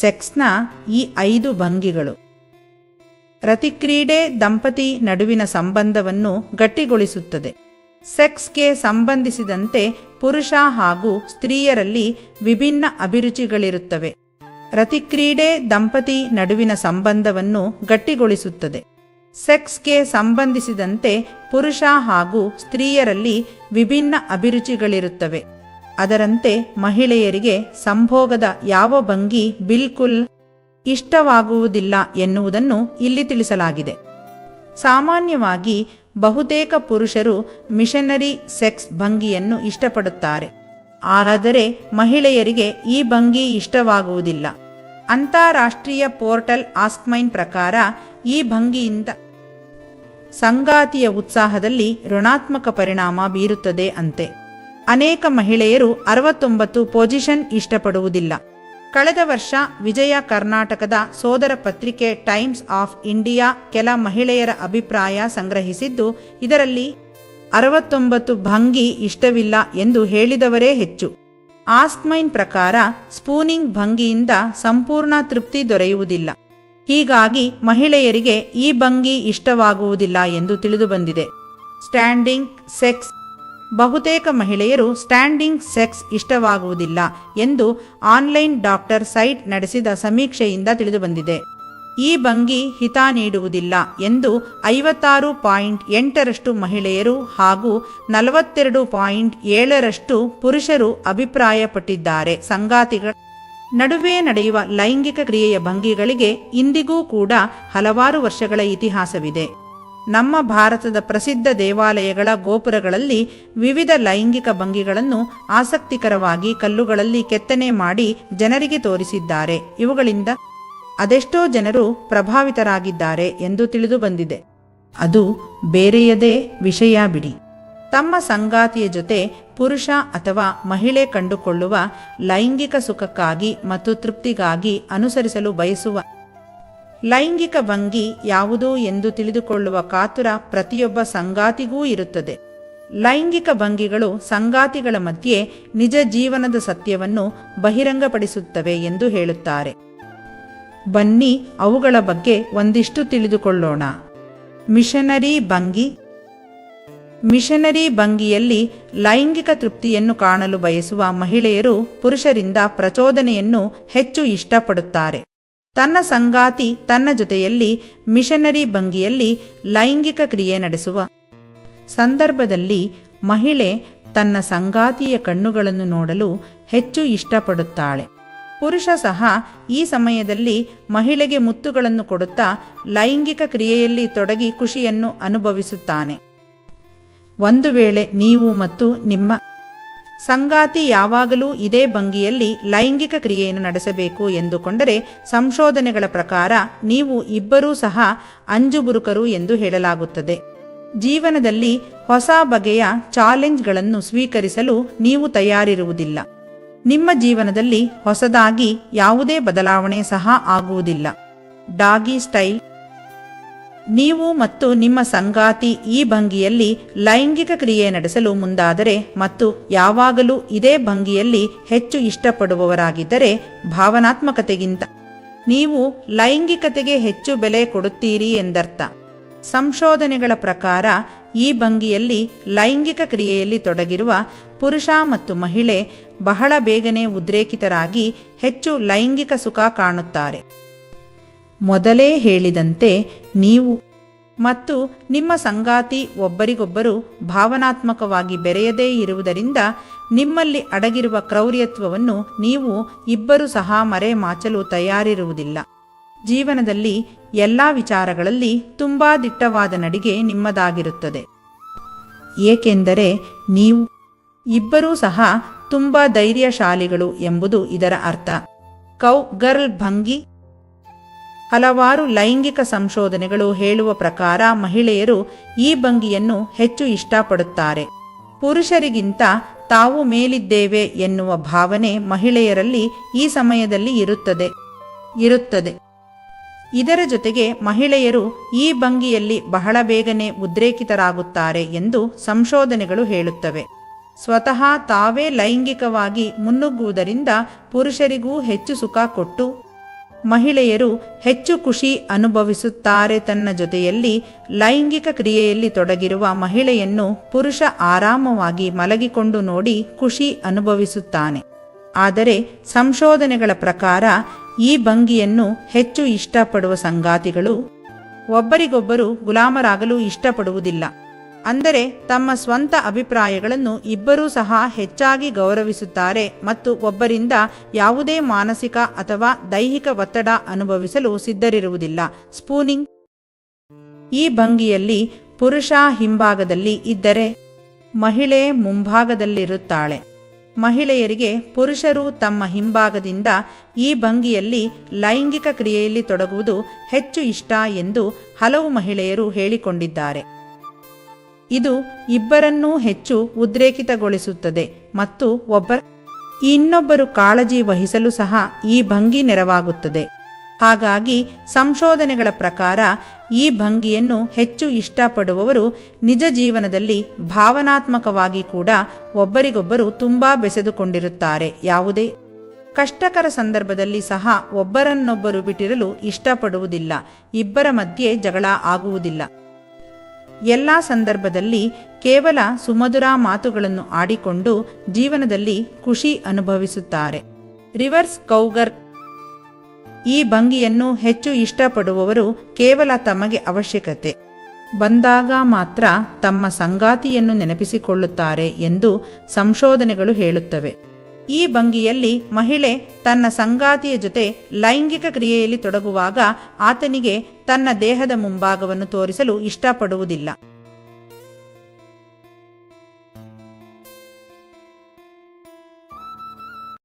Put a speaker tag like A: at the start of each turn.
A: ಸೆಕ್ಸ್ನ ಈ ಐದು ಭಂಗಿಗಳು. ರತಿಕ್ರೀಡೆ ದಂಪತಿ ನಡುವಿನ ಸಂಬಂಧವನ್ನು ಗಟ್ಟಿಗೊಳಿಸುತ್ತದೆ. ಸೆಕ್ಸ್ಗೆ ಸಂಬಂಧಿಸಿದಂತೆ ಪುರುಷ ಹಾಗೂ ಸ್ತ್ರೀಯರಲ್ಲಿ ವಿಭಿನ್ನ ಅಭಿರುಚಿಗಳಿರುತ್ತವೆ. ರತಿಕ್ರೀಡೆ ದಂಪತಿ ನಡುವಿನ ಸಂಬಂಧವನ್ನು ಗಟ್ಟಿಗೊಳಿಸುತ್ತದೆ. ಸೆಕ್ಸ್ಗೆ ಸಂಬಂಧಿಸಿದಂತೆ ಪುರುಷ ಹಾಗೂ ಸ್ತ್ರೀಯರಲ್ಲಿ ವಿಭಿನ್ನ ಅಭಿರುಚಿಗಳಿರುತ್ತವೆ. ಅದರಂತೆ ಮಹಿಳೆಯರಿಗೆ ಸಂಭೋಗದ ಯಾವ ಭಂಗಿ ಬಿಲ್ಕುಲ್ ಇಷ್ಟವಾಗುವುದಿಲ್ಲ ಎನ್ನುವುದನ್ನು ಇಲ್ಲಿ ತಿಳಿಸಲಾಗಿದೆ. ಸಾಮಾನ್ಯವಾಗಿ ಬಹುತೇಕ ಪುರುಷರು ಮಿಷನರಿ ಸೆಕ್ಸ್ ಭಂಗಿಯನ್ನು ಇಷ್ಟಪಡುತ್ತಾರೆ. ಆದರೆ ಮಹಿಳೆಯರಿಗೆ ಈ ಭಂಗಿ ಇಷ್ಟವಾಗುವುದಿಲ್ಲ. ಅಂತಾರಾಷ್ಟ್ರೀಯ ಪೋರ್ಟಲ್ ಆಸ್ಕ್ಮೈನ್ ಪ್ರಕಾರ ಈ ಭಂಗಿಯಿಂದ ಸಂಗಾತಿಯ ಉತ್ಸಾಹದಲ್ಲಿ ಋಣಾತ್ಮಕ ಪರಿಣಾಮ ಬೀರುತ್ತದೆ ಅಂತೆ. ಅನೇಕ ಮಹಿಳೆಯರು ಅರವತ್ತೊಂಬತ್ತು ಪೊಸಿಷನ್ ಇಷ್ಟಪಡುವುದಿಲ್ಲ. ಕಳೆದ ವರ್ಷ ವಿಜಯ ಕರ್ನಾಟಕದ ಸೋದರ ಪತ್ರಿಕೆ ಟೈಮ್ಸ್ ಆಫ್ ಇಂಡಿಯಾ ಕೆಲ ಮಹಿಳೆಯರ ಅಭಿಪ್ರಾಯ ಸಂಗ್ರಹಿಸಿದ್ದು, ಇದರಲ್ಲಿ ಅರವತ್ತೊಂಬತ್ತು ಭಂಗಿ ಇಷ್ಟವಿಲ್ಲ ಎಂದು ಹೇಳಿದವರೇ ಹೆಚ್ಚು. ಆಸ್ಮೈನ್ ಪ್ರಕಾರ ಸ್ಪೂನಿಂಗ್ ಭಂಗಿಯಿಂದ ಸಂಪೂರ್ಣ ತೃಪ್ತಿ ದೊರೆಯುವುದಿಲ್ಲ. ಹೀಗಾಗಿ ಮಹಿಳೆಯರಿಗೆ ಈ ಭಂಗಿ ಇಷ್ಟವಾಗುವುದಿಲ್ಲ ಎಂದು ತಿಳಿದುಬಂದಿದೆ. ಸ್ಟ್ಯಾಂಡಿಂಗ್, ಸೆಕ್ಸ್ ಬಹುತೇಕ ಮಹಿಳೆಯರು ಸ್ಟ್ಯಾಂಡಿಂಗ್ ಸೆಕ್ಸ್ ಇಷ್ಟವಾಗುವುದಿಲ್ಲ ಎಂದು ಆನ್ಲೈನ್ ಡಾಕ್ಟರ್ ಸೈಟ್ ನಡೆಸಿದ ಸಮೀಕ್ಷೆಯಿಂದ ತಿಳಿದುಬಂದಿದೆ. ಈ ಭಂಗಿ ಹಿತ ನೀಡುವುದಿಲ್ಲ ಎಂದು ಐವತ್ತಾರು ಪಾಯಿಂಟ್ ಎಂಟರಷ್ಟು ಮಹಿಳೆಯರು ಹಾಗೂ ನಲವತ್ತೆರಡು ಪಾಯಿಂಟ್ ಏಳರಷ್ಟು ಪುರುಷರು ಅಭಿಪ್ರಾಯಪಟ್ಟಿದ್ದಾರೆ. ಸಂಗಾತಿಗಳ ನಡುವೆ ನಡೆಯುವ ಲೈಂಗಿಕ ಕ್ರಿಯೆಯ ಭಂಗಿಗಳಿಗೆ ಇಂದಿಗೂ ಕೂಡ ಹಲವಾರು ವರ್ಷಗಳ ಇತಿಹಾಸವಿದೆ. ನಮ್ಮ ಭಾರತದ ಪ್ರಸಿದ್ಧ ದೇವಾಲಯಗಳ ಗೋಪುರಗಳಲ್ಲಿ ವಿವಿಧ ಲೈಂಗಿಕ ಭಂಗಿಗಳನ್ನು ಆಸಕ್ತಿಕರವಾಗಿ ಕಲ್ಲುಗಳಲ್ಲಿ ಕೆತ್ತನೆ ಮಾಡಿ ಜನರಿಗೆ ತೋರಿಸಿದ್ದಾರೆ. ಇವುಗಳಿಂದ ಅದೆಷ್ಟೋ ಜನರು ಪ್ರಭಾವಿತರಾಗಿದ್ದಾರೆ ಎಂದು ತಿಳಿದು ಬಂದಿದೆ. ಅದು ಬೇರೆಯದೇ ವಿಷಯ ಬಿಡಿ. ತಮ್ಮ ಸಂಗಾತಿಯ ಜೊತೆ ಪುರುಷ ಅಥವಾ ಮಹಿಳೆ ಕಂಡುಕೊಳ್ಳುವ ಲೈಂಗಿಕ ಸುಖಕ್ಕಾಗಿ ಮತ್ತು ತೃಪ್ತಿಗಾಗಿ ಅನುಸರಿಸಲು ಬಯಸುವ ಲೈಂಗಿಕ ಭಂಗಿ ಯಾವುದು ಎಂದು ತಿಳಿದುಕೊಳ್ಳುವ ಕಾತುರ ಪ್ರತಿಯೊಬ್ಬ ಸಂಗಾತಿಗೂ ಇರುತ್ತದೆ. ಲೈಂಗಿಕ ಭಂಗಿಗಳು ಸಂಗಾತಿಗಳ ಮಧ್ಯೆ ನಿಜ ಜೀವನದ ಸತ್ಯವನ್ನು ಬಹಿರಂಗಪಡಿಸುತ್ತವೆ ಎಂದು ಹೇಳುತ್ತಾರೆ. ಬನ್ನಿ ಅವುಗಳ ಬಗ್ಗೆ ಒಂದಿಷ್ಟು ತಿಳಿದುಕೊಳ್ಳೋಣ. ಮಿಷನರಿ ಭಂಗಿ. ಮಿಷನರಿ ಭಂಗಿಯಲ್ಲಿ ಲೈಂಗಿಕ ತೃಪ್ತಿಯನ್ನು ಕಾಣಲು ಬಯಸುವ ಮಹಿಳೆಯರು ಪುರುಷರಿಂದ ಪ್ರಚೋದನೆಯನ್ನು ಹೆಚ್ಚು ಇಷ್ಟಪಡುತ್ತಾರೆ. ತನ್ನ ಸಂಗಾತಿ ತನ್ನ ಜೊತೆಯಲ್ಲಿ ಮಿಷನರಿ ಭಂಗಿಯಲ್ಲಿ ಲೈಂಗಿಕ ಕ್ರಿಯೆ ನಡೆಸುವ ಸಂದರ್ಭದಲ್ಲಿ ಮಹಿಳೆ ತನ್ನ ಸಂಗಾತಿಯ ಕಣ್ಣುಗಳನ್ನು ನೋಡಲು ಹೆಚ್ಚು ಇಷ್ಟಪಡುತ್ತಾಳೆ. ಪುರುಷ ಸಹ ಈ ಸಮಯದಲ್ಲಿ ಮಹಿಳೆಗೆ ಮುತ್ತುಗಳನ್ನು ಕೊಡುತ್ತಾ ಲೈಂಗಿಕ ಕ್ರಿಯೆಯಲ್ಲಿ ತೊಡಗಿ ಖುಷಿಯನ್ನು ಅನುಭವಿಸುತ್ತಾನೆ. ಒಂದು ವೇಳೆ ನೀವು ಮತ್ತು ನಿಮ್ಮ ಸಂಗಾತಿ ಯಾವಾಗಲೂ ಇದೇ ಭಂಗಿಯಲ್ಲಿ ಲೈಂಗಿಕ ಕ್ರಿಯೆಯನ್ನು ನಡೆಸಬೇಕು ಎಂದುಕೊಂಡರೆ ಸಂಶೋಧನೆಗಳ ಪ್ರಕಾರ ನೀವು ಇಬ್ಬರೂ ಸಹ ಅಂಜುಬುರುಕರು ಎಂದು ಹೇಳಲಾಗುತ್ತದೆ. ಜೀವನದಲ್ಲಿ ಹೊಸ ಬಗೆಯ ಚಾಲೆಂಜ್ಗಳನ್ನು ಸ್ವೀಕರಿಸಲು ನೀವು ತಯಾರಿರುವುದಿಲ್ಲ. ನಿಮ್ಮ ಜೀವನದಲ್ಲಿ ಹೊಸದಾಗಿ ಯಾವುದೇ ಬದಲಾವಣೆ ಸಹ ಆಗುವುದಿಲ್ಲ. ಡಾಗಿ ಸ್ಟೈಲ್ ನೀವು ಮತ್ತು ನಿಮ್ಮ ಸಂಗಾತಿ ಈ ಭಂಗಿಯಲ್ಲಿ ಲೈಂಗಿಕ ಕ್ರಿಯೆ ನಡೆಸಲು ಮುಂದಾದರೆ ಮತ್ತು ಯಾವಾಗಲೂ ಇದೇ ಭಂಗಿಯಲ್ಲಿ ಹೆಚ್ಚು ಇಷ್ಟಪಡುವವರಾಗಿದ್ದರೆ ಭಾವನಾತ್ಮಕತೆಗಿಂತ ನೀವು ಲೈಂಗಿಕತೆಗೆ ಹೆಚ್ಚು ಬೆಲೆ ಕೊಡುತ್ತೀರಿ ಎಂದರ್ಥ. ಸಂಶೋಧನೆಗಳ ಪ್ರಕಾರ ಈ ಭಂಗಿಯಲ್ಲಿ ಲೈಂಗಿಕ ಕ್ರಿಯೆಯಲ್ಲಿ ತೊಡಗಿರುವ ಪುರುಷ ಮತ್ತು ಮಹಿಳೆ ಬಹಳ ಬೇಗನೆ ಉದ್ರೇಕಿತರಾಗಿ ಹೆಚ್ಚು ಲೈಂಗಿಕ ಸುಖ ಕಾಣುತ್ತಾರೆ. ಮೊದಲೇ ಹೇಳಿದಂತೆ ನೀವು ಮತ್ತು ನಿಮ್ಮ ಸಂಗಾತಿ ಒಬ್ಬರಿಗೊಬ್ಬರು ಭಾವನಾತ್ಮಕವಾಗಿ ಬೆರೆಯದೇ ಇರುವುದರಿಂದ ನಿಮ್ಮಲ್ಲಿ ಅಡಗಿರುವ ಕ್ರೌರ್ಯತ್ವವನ್ನು ನೀವು ಇಬ್ಬರು ಸಹ ಮರೆ ಮಾಚಲು ತಯಾರಿರುವುದಿಲ್ಲ. ಜೀವನದಲ್ಲಿ ಎಲ್ಲ ವಿಚಾರಗಳಲ್ಲಿ ತುಂಬಾ ದಿಟ್ಟವಾದ ನಡಿಗೆ ನಿಮ್ಮದಾಗಿರುತ್ತದೆ. ಏಕೆಂದರೆ ನೀವು ಇಬ್ಬರೂ ಸಹ ತುಂಬ ಧೈರ್ಯಶಾಲಿಗಳು ಎಂಬುದು ಇದರ ಅರ್ಥ. ಕೌ ಗರ್ಲ್ ಭಂಗಿ ಹಲವಾರು ಲೈಂಗಿಕ ಸಂಶೋಧನೆಗಳು ಹೇಳುವ ಪ್ರಕಾರ ಮಹಿಳೆಯರು ಈ ಭಂಗಿಯನ್ನು ಹೆಚ್ಚು ಇಷ್ಟಪಡುತ್ತಾರೆ. ಪುರುಷರಿಗಿಂತ ತಾವು ಮೇಲಿದ್ದೇವೆ ಎನ್ನುವ ಭಾವನೆ ಮಹಿಳೆಯರಲ್ಲಿ ಈ ಸಮಯದಲ್ಲಿ ಇರುತ್ತದೆ. ಇರುತ್ತದೆ. ಇದರ ಜೊತೆಗೆ ಮಹಿಳೆಯರು ಈ ಭಂಗಿಯಲ್ಲಿ ಬಹಳ ಬೇಗನೆ ಉದ್ರೇಕಿತರಾಗುತ್ತಾರೆ ಎಂದು ಸಂಶೋಧನೆಗಳು ಹೇಳುತ್ತವೆ. ಸ್ವತಃ ತಾವೇ ಲೈಂಗಿಕವಾಗಿ ಮುನ್ನುಗ್ಗುವುದರಿಂದ ಪುರುಷರಿಗೂ ಹೆಚ್ಚು ಸುಖ ಕೊಟ್ಟು ಮಹಿಳೆಯರು ಹೆಚ್ಚು ಖುಷಿ ಅನುಭವಿಸುತ್ತಾರೆ ತನ್ನ ಜೊತೆಯಲ್ಲಿ ಲೈಂಗಿಕ ಕ್ರಿಯೆಯಲ್ಲಿ ತೊಡಗಿರುವ ಮಹಿಳೆಯನ್ನು ಪುರುಷ ಆರಾಮವಾಗಿ ಮಲಗಿಕೊಂಡು ನೋಡಿ ಖುಷಿ ಅನುಭವಿಸುತ್ತಾನೆ. ಆದರೆ ಸಂಶೋಧನೆಗಳ ಪ್ರಕಾರ ಈ ಭಂಗಿಯನ್ನು ಹೆಚ್ಚು ಇಷ್ಟಪಡುವ ಸಂಗಾತಿಗಳು ಒಬ್ಬರಿಗೊಬ್ಬರು ಗುಲಾಮರಾಗಲು ಇಷ್ಟಪಡುವುದಿಲ್ಲ. ಅಂದರೆ ತಮ್ಮ ಸ್ವಂತ ಅಭಿಪ್ರಾಯಗಳನ್ನು ಇಬ್ಬರೂ ಸಹ ಹೆಚ್ಚಾಗಿ ಗೌರವಿಸುತ್ತಾರೆ ಮತ್ತು ಒಬ್ಬರಿಂದ ಯಾವುದೇ ಮಾನಸಿಕ ಅಥವಾ ದೈಹಿಕ ಒತ್ತಡ ಅನುಭವಿಸಲು ಸಿದ್ಧರಿರುವುದಿಲ್ಲ. ಸ್ಪೂನಿಂಗ್ ಈ ಭಂಗಿಯಲ್ಲಿ ಪುರುಷ ಹಿಂಭಾಗದಲ್ಲಿ ಇದ್ದರೆ ಮಹಿಳೆ ಮುಂಭಾಗದಲ್ಲಿರುತ್ತಾಳೆ. ಮಹಿಳೆಯರಿಗೆ ಪುರುಷರು ತಮ್ಮ ಹಿಂಭಾಗದಿಂದ ಈ ಭಂಗಿಯಲ್ಲಿ ಲೈಂಗಿಕ ಕ್ರಿಯೆಯಲ್ಲಿ ತೊಡಗುವುದು ಹೆಚ್ಚು ಇಷ್ಟ ಎಂದು ಹಲವು ಮಹಿಳೆಯರು ಹೇಳಿಕೊಂಡಿದ್ದಾರೆ. ಇದು ಇಬ್ಬರನ್ನೂ ಹೆಚ್ಚು ಉದ್ರೇಕಿತಗೊಳಿಸುತ್ತದೆ ಮತ್ತು ಒಬ್ಬರ ಇನ್ನೊಬ್ಬರು ಕಾಳಜಿ ವಹಿಸಲು ಸಹ ಈ ಭಂಗಿ ನೆರವಾಗುತ್ತದೆ. ಹಾಗಾಗಿ ಸಂಶೋಧನೆಗಳ ಪ್ರಕಾರ ಈ ಭಂಗಿಯನ್ನು ಹೆಚ್ಚು ಇಷ್ಟಪಡುವವರು ನಿಜ ಜೀವನದಲ್ಲಿ ಭಾವನಾತ್ಮಕವಾಗಿ ಕೂಡ ಒಬ್ಬರಿಗೊಬ್ಬರು ತುಂಬಾ ಬೆಸೆದುಕೊಂಡಿರುತ್ತಾರೆ. ಯಾವುದೇ ಕಷ್ಟಕರ ಸಂದರ್ಭದಲ್ಲಿ ಸಹ ಒಬ್ಬರನ್ನೊಬ್ಬರು ಬಿಟ್ಟಿರಲು ಇಷ್ಟಪಡುವುದಿಲ್ಲ. ಇಬ್ಬರ ಮಧ್ಯೆ ಜಗಳ ಆಗುವುದಿಲ್ಲ. ಎಲ್ಲ ಸಂದರ್ಭದಲ್ಲಿ ಕೇವಲ ಸುಮಧುರ ಮಾತುಗಳನ್ನು ಆಡಿಕೊಂಡು ಜೀವನದಲ್ಲಿ ಖುಷಿ ಅನುಭವಿಸುತ್ತಾರೆ. ರಿವರ್ಸ್ ಕೌಗರ್ ಈ ಭಂಗಿಯನ್ನು ಹೆಚ್ಚು ಇಷ್ಟಪಡುವವರು ಕೇವಲ ತಮಗೆ ಅವಶ್ಯಕತೆ. ಬಂದಾಗ ಮಾತ್ರ ತಮ್ಮ ಸಂಗಾತಿಯನ್ನು ನೆನಪಿಸಿಕೊಳ್ಳುತ್ತಾರೆ ಎಂದು ಸಂಶೋಧನೆಗಳು ಹೇಳುತ್ತವೆ. ಈ ಭಂಗಿಯಲ್ಲಿ ಮಹಿಳೆ ತನ್ನ ಸಂಗಾತಿಯ ಜೊತೆ ಲೈಂಗಿಕ ಕ್ರಿಯೆಯಲ್ಲಿ ತೊಡಗುವಾಗ ಆತನಿಗೆ ತನ್ನ ದೇಹದ ಮುಂಭಾಗವನ್ನು ತೋರಿಸಲು ಇಷ್ಟಪಡುವುದಿಲ್ಲ.